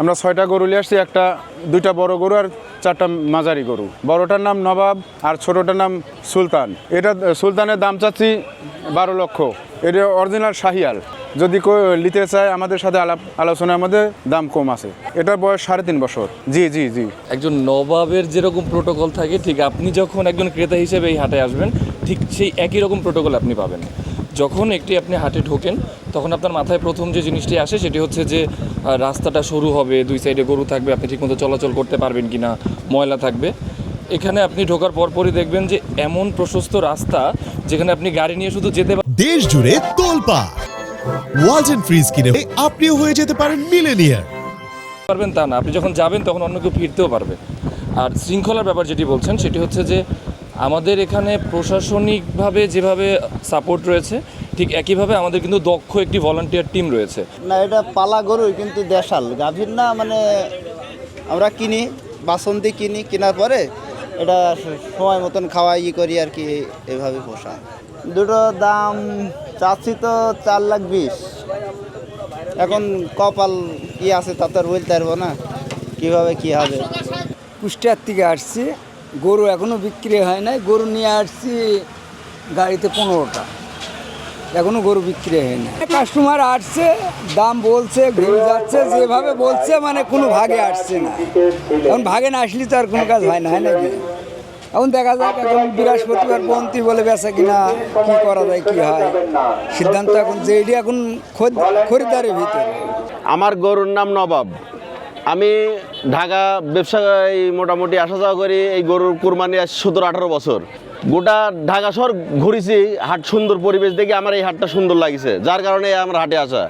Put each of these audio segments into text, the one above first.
আমরা ছয়টা গরু নিয়ে আসছি, একটা, দুইটা বড় গরু আর চারটা মাঝারি গরু। বড়টার নাম নবাব আর ছোটটার নাম সুলতান। এটা, সুলতানের দাম চাচ্ছি বারো লক্ষ। এটা অরিজিনাল শাহিয়াল। যদি কেউ নিতে চায় আমাদের সাথে আলাপ, আলোচনার মধ্যে দাম কম আছে। এটার বয়স সাড়ে তিন বছর। জি জি জি। একজন নবাবের যেরকম প্রোটোকল থাকে, ঠিক আপনি যখন একজন ক্রেতা হিসেবে এই হাটে আসবেন, ঠিক সেই একই রকম প্রোটোকল আপনি পাবেন। যখন একটি আপনি হাটে ঢোকেন তখন আপনার মাথায় প্রথম যে জিনিসটি আসে সেটি হচ্ছে যে রাস্তাটা সরু হবে দুই সাইডে গরু থাকবে আপনি ঠিকমতো চলাচল করতে পারবেন কি না ময়লা থাকবে। এখানে আপনি ঢোকার পরপরই দেখবেন যে এমন প্রশস্ত রাস্তা যেখানে আপনি গাড়ি নিয়ে শুধু যেতে দেশ জুড়ে তোলপা ওয়ালটন ফ্রিজ কিনে আপনিও হয়ে যেতে পারেন মিলেনিয়ার পারবেন তা না আপনি যখন যাবেন তখন অন্য কেউ ফিরতেও পারবে। আর শৃঙ্খলার ব্যাপার যেটি বলছেন সেটি হচ্ছে যে আমাদের এখানে প্রশাসনিকভাবে যেভাবে সাপোর্ট রয়েছে ঠিক একইভাবে আমাদের কিন্তু দক্ষ একটি ভলান্টিয়ার টিম রয়েছে। না এটা পালা গরুই কিন্তু দেশাল। গাভীর না মানে আমরা কিনি বাসন্তী কিনি কেনার পরে এটা সময় মতন খাওয়া ই করি আর কি এভাবে পোষা। দুটো দাম চাচ্ছি তো চার লাখ বিশ। এখন কপাল কি আছে তা তো আর বলতে পারব না কীভাবে কী হবে। কুষ্টিয়ার থেকে আসছি গরু এখনও বিক্রি হয় নাই। গরু নিয়ে আসছি গাড়িতে পনেরোটা। এখনও গরু বিক্রি হয় না কাস্টমার আসছে, দাম বলছে ঘুরে যাচ্ছে, যেভাবে বলছে মানে কোনো ভাগে আসছে না। এখন ভাগে না আসলে তো আর কোনো কাজ হয় না, হয় নাকি? এখন দেখা যাক, এখন বৃহস্পতিবার পন্থী বলে বেচা কিনা, কি করা যায়, কি হয়। সিদ্ধান্ত এখন যে এটি এখন খরিদারের ভিতরে। আমার গরুর নাম নবাব। আমি ঢাকা ব্যবসায় মোটামুটি আসা যাওয়া করি এই গরুর কুরবানি সতেরো, আঠারো বছর। গোটা ঢাকা শহর ঘুরেছি, হাট সুন্দর পরিবেশ দেখে আমার এই হাটটা সুন্দর লাগছে, যার কারণে আমার হাটে আসা।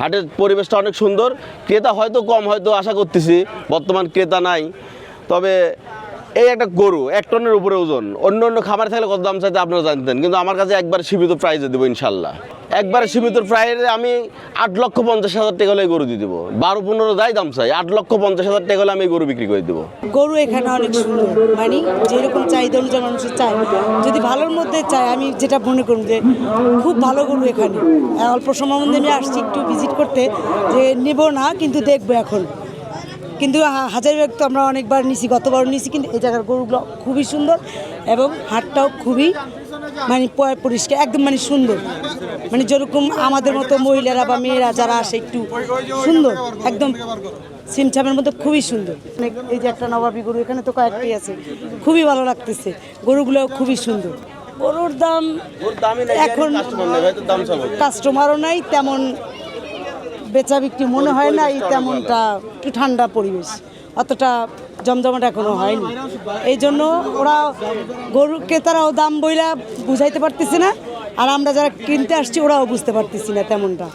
হাটের পরিবেশটা অনেক সুন্দর, ক্রেতা হয়তো কম হয়তো আশা করতেছি, বর্তমান ক্রেতা নাই। তবে এই একটা গরু, এক টনের উপরে ওজন। অন্য অন্য খাবার থাকলে কত দাম চাইতে আপনারা জানতেন, কিন্তু আমার কাছে একবার সীমিত প্রাইজে দেবো ইনশাল্লাহ। একবার সীমিত প্রাইজে আমি আট লক্ষ পঞ্চাশ হাজার টাকা হলে গরু দিয়ে দেবো। বারো পনেরো যাই দাম চাই, আট লক্ষ পঞ্চাশ হাজার টাকা হলে আমি গরু বিক্রি করে দেবো। গরু এখানে অনেক সুন্দর মানে যেরকম চাহিদা অনুযায়ী মানুষের চায়, যদি ভালোর মধ্যে চায়, আমি যেটা মনে করব যে খুব ভালো গরু এখানে। অল্প সময়ের মধ্যে আমি আসছি একটু ভিজিট করতে, যে নেব না, কিন্তু দেখব এখন। কিন্তু হাজারিবাগ তো আমরা অনেকবার নিছি গতবার নিছি কিন্তু এই জায়গার গরুগুলো খুবই সুন্দর এবং হাটটাও খুবই মানে পয়- পরিষ্কার একদম মানে সুন্দর। মানে যেরকম আমাদের মতো মহিলারা বা মেয়েরা যারা আসে একটু সুন্দর একদম সিমছামের মধ্যে খুবই সুন্দর। অনেক এই যে একটা নবাবী গরু এখানে তো কয়েকটি আছে খুবই ভালো লাগতেছে গরুগুলো খুবই সুন্দর। গরুর দাম এখন কাস্টমারও নাই তেমন বেচা বিক্রি মনে হয় না এই তেমনটা একটু ঠান্ডা পরিবেশ। অতটা জমজমাট এখনও হয়নি। এই জন্য ওরা গরু ক্রেতারাও দাম বইলা বুঝাইতে পারতেছে না আর আমরা যারা কিনতে আসছি ওরাও বুঝতে পারতেছি না তেমনটা।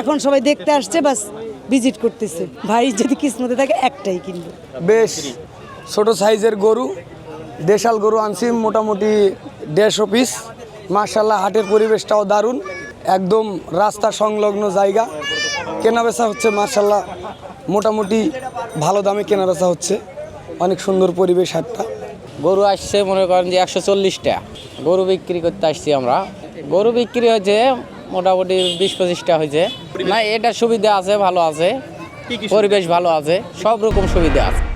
এখন সবাই দেখতে আসছে বাস ভিজিট করতেছে। ভাই যদি কিসমতে থাকে একটাই কিনবে। বেশ ছোট সাইজের গরু দেশাল গরু আনছি মোটামুটি দেড়শো পিস। মার্শাল্লাহ হাটের পরিবেশটাও দারুণ। একদম রাস্তা সংলগ্ন জায়গা। কেনাবেচা হচ্ছে মার্শাল্লাহ মোটামুটি ভালো দামে কেনাবেচা হচ্ছে। অনেক সুন্দর পরিবেশ হাটটা। গরু আসছে মনে করেন যে একশো চল্লিশটা। গরু বিক্রি করতে আসছি আমরা। গরু বিক্রি হয়েছে মোটামুটি বিশ পঁচিশটা হয়েছে। না এটা সুবিধা আছে ভালো আছে। পরিবেশ ভালো আছে সব রকম সুবিধা আছে।